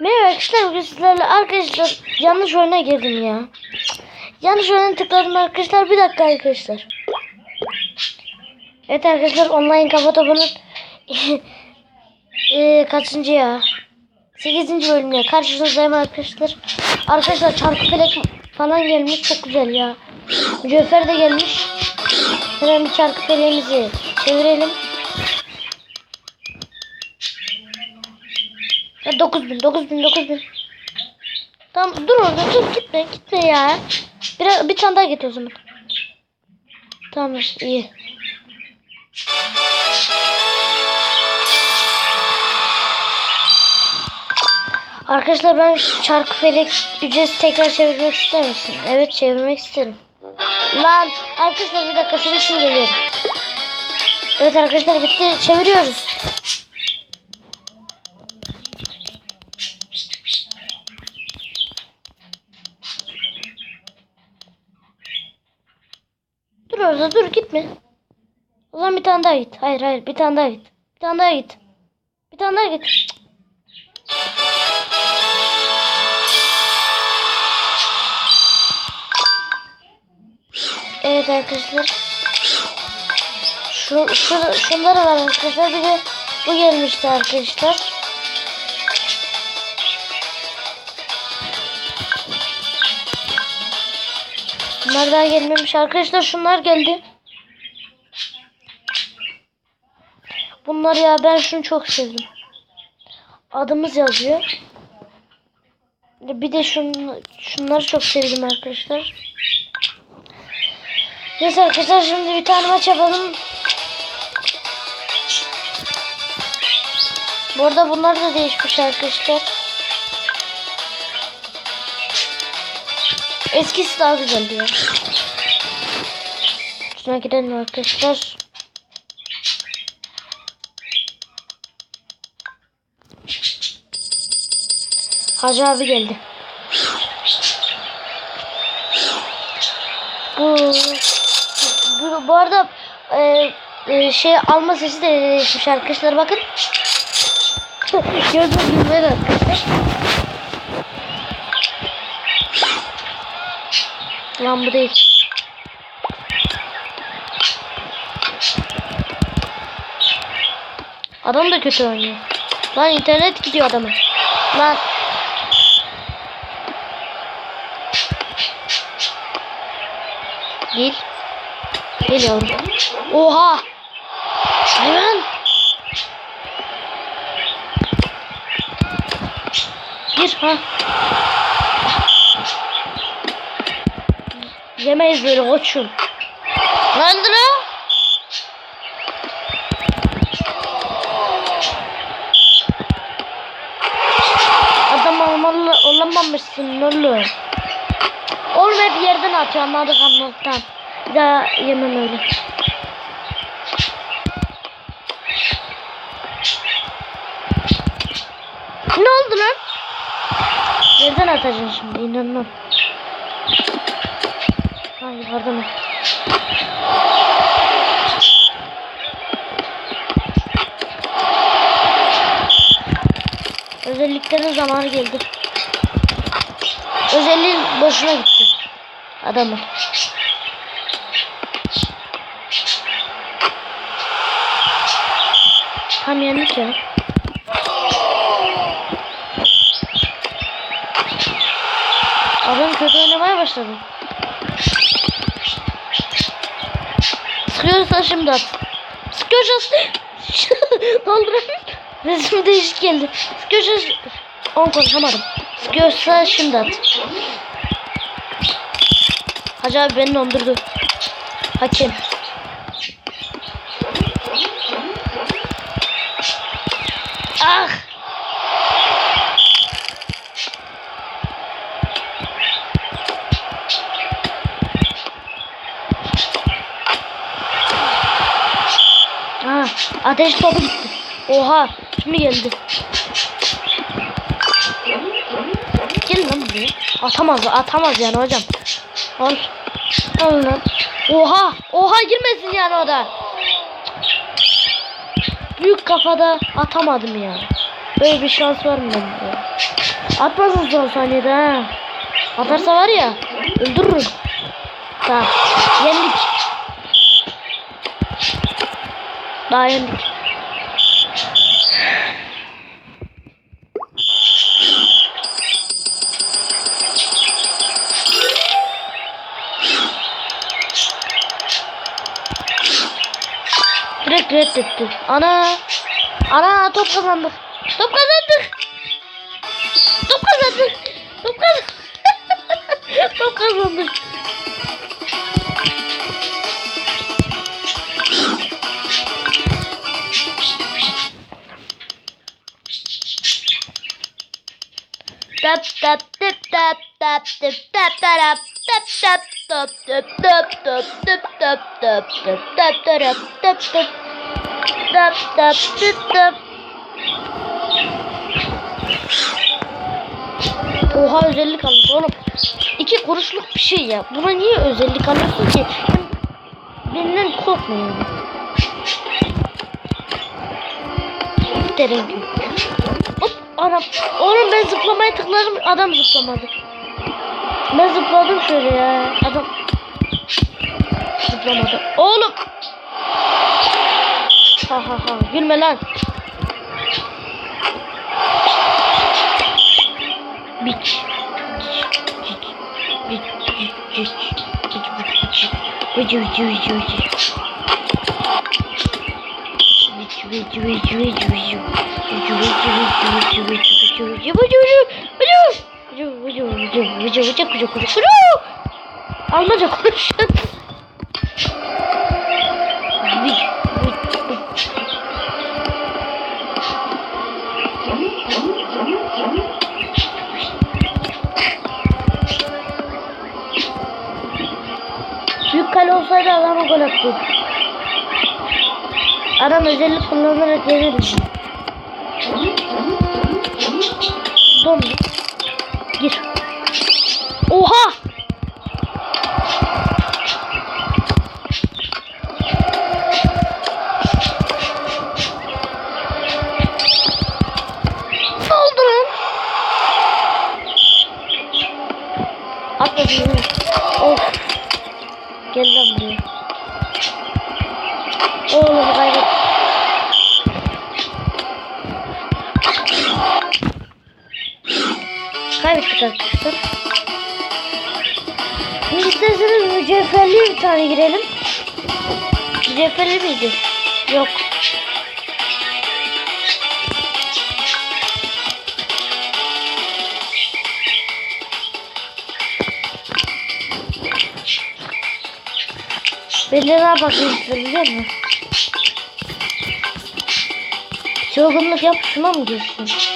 Merhaba arkadaşlar bugün sizlerle arkadaşlar yanlış oyuna girdim ya. Yanlış oyuna tıkladım arkadaşlar bir dakika arkadaşlar. Evet arkadaşlar online kafa topunun eee kaçıncı ya? 8. bölümüne karşınızdayım arkadaşlar. Arkadaşlar çarkı felek falan gelmiş çok güzel ya. Mücevher de gelmiş. Hemen bir çarkı feleğimizi çevirelim. Ya 9000 9000 9000. Tamam dur orada dur gitme gitme ya. Bir, bir tane daha git o zaman. Tamam iyi. Arkadaşlar ben çarkı felek ücretsiz tekrar çevirmek ister misin? Evet çevirmek isterim. Lan arkadaşlar bir dakika şimdi geliyorum. Evet arkadaşlar bitti çeviriyoruz. Orada dur gitme. O zaman bir tane daha git. Hayır hayır bir tane daha git. Bir tane daha git. Bir tane daha git. Evet arkadaşlar. Şu, şu, şunları var arkadaşlar. Bir de bu gelmişti arkadaşlar. Bunlar daha gelmemiş arkadaşlar. Şunlar geldi. Bunlar ya ben şunu çok sevdim. Adımız yazıyor. Bir de şun, şunları çok sevdim arkadaşlar. Neyse arkadaşlar şimdi bir tane maç yapalım. Bu arada bunlar da değişmiş arkadaşlar. Eskisi daha güzeldi ya. Şuna gidelim arkadaşlar. Hacı abi geldi. Bu, bu, bu arada e, e, şey alma sesi de değişmiş arkadaşlar bakın. Gördüğünüz gibi arkadaşlar. Lan bu değil. Adam da kötü oynuyor. Lan internet gidiyor adamın. Lan. Gel. Gel yavrum. Oha. Hayvan. Gir ha. Yemeyiz böyle koçum. Lan. Adam olmalı, olamamışsın oğlum. Oğlum hep yerden atıyor anladık anladıktan. Bir daha yemem öyle. Ne oldu lan? Yerden atacaksın şimdi inanmam. Yukarıda mı? Özelliklerin zamanı geldi. Özelliğin boşuna gitti. Adamın. Tam yendik ya. Adam kötü oynamaya başladı. Sıkıyorsan şimdi at. Sıkıyorsan Dolduran. Resim değişik geldi. Sıkıyorsan 10 konuşamadım. Sıkıyorsa şimdi at. Hacı abi beni dondurdu. Hakem. Ateş topu gitti. Oha, şimdi geldi. Gel lan buraya. Atamaz, atamaz yani hocam. Al. Al lan. Oha, oha girmesin yani o da. Büyük kafada atamadım ya. Böyle bir şans var mı bende? Atmasın son saniyede ha. Atarsa var ya öldürürüm. Tamam. Yendik. Daha yendik. Direkt reddetti. Ana. Ana top kazandık. Top kazandık. Top kazandık. Top kazandık. top kazandık. Tap tap tap tap tap tap tap tarap tap tap tap tap tap tap tap tap tap tap tap tarap tap tap tap tap tap tap Oha özellik almış oğlum. İki kuruşluk bir şey ya. Buna niye özellik alıyorsun ki? Benden korkma yani. Derin gibi. Anam. Oğlum ben zıplamaya tıkladım adam zıplamadı. Ben zıpladım şöyle ya. Adam zıplamadı. Oğlum. Ha ha ha gülme lan. Biç. Biç. Biç. Biç. Biç. Biç. Biç. Biç. Biç. Biç. Vici vici vici vici vici vici vici vici vici vici vici vici vici vici vici vici vici vici Almanca konuşun. Büyük kale olsaydı adama gol attı. Adam özellik kullanarak bizi. Dondu. Gir. Oha! Saldırın. Atladım. Of. Gel lan buraya. Oğlum kaybet. Kaybettik arkadaşlar. Şimdi mücevherli bir tane girelim. Mücevherli miydi? Yok. Yapmak istiyorum biliyor musun? Çılgınlık yap şuna mı girsin?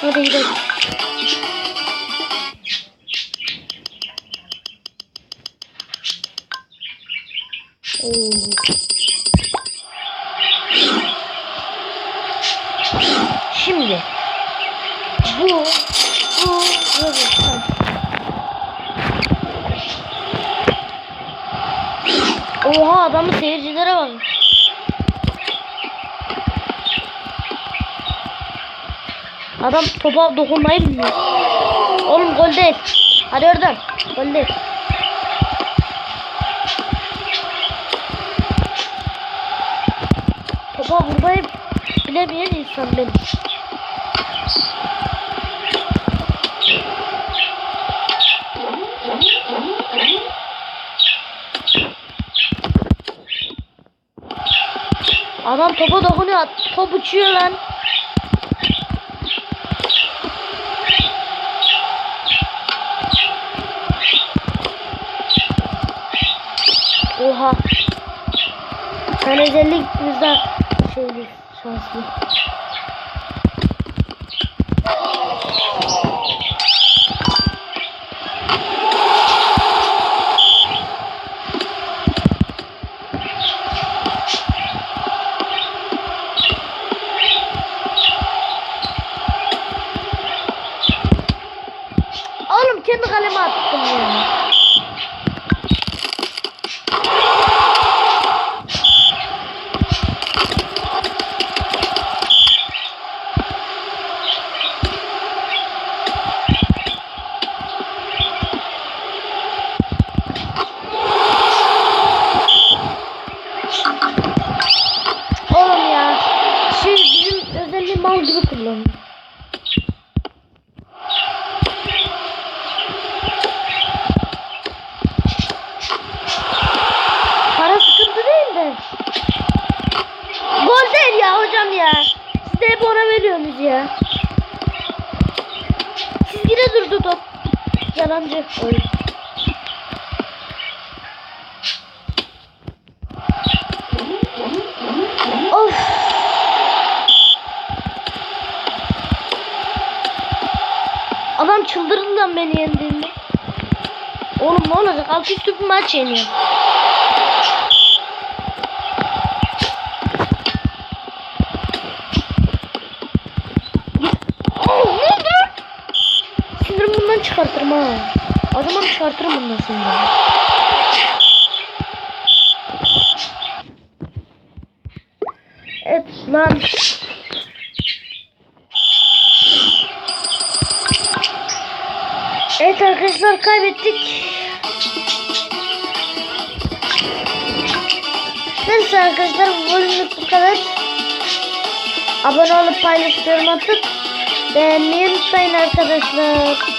Hadi gidelim. Oo. Şimdi bu bu tamam. Oha adamın seyircilere bak. Adam topa dokunmayı bilmiyor. Oğlum gol değil. Hadi oradan. Gol değil. Topa vurmayı bilemeyen insan benim. Adam topa dokunuyor. Top uçuyor lan. Oha. Sen özellikle şeyli şanslı. Oğlum kendi kaleme attım ya. gibi veriyorsunuz ya. Çizgide durdu top. Yalancı. Of. Adam çıldırdı lan beni yendiğinde. Oğlum ne olacak? Alt üstü bir maç yeniyor. Çıkartırım bundan sinirim. Evet lan. Evet arkadaşlar kaybettik. Neyse arkadaşlar bu bölümlük bu kadar. Abone olup paylaşıyorum atıp beğenmeyi unutmayın arkadaşlar.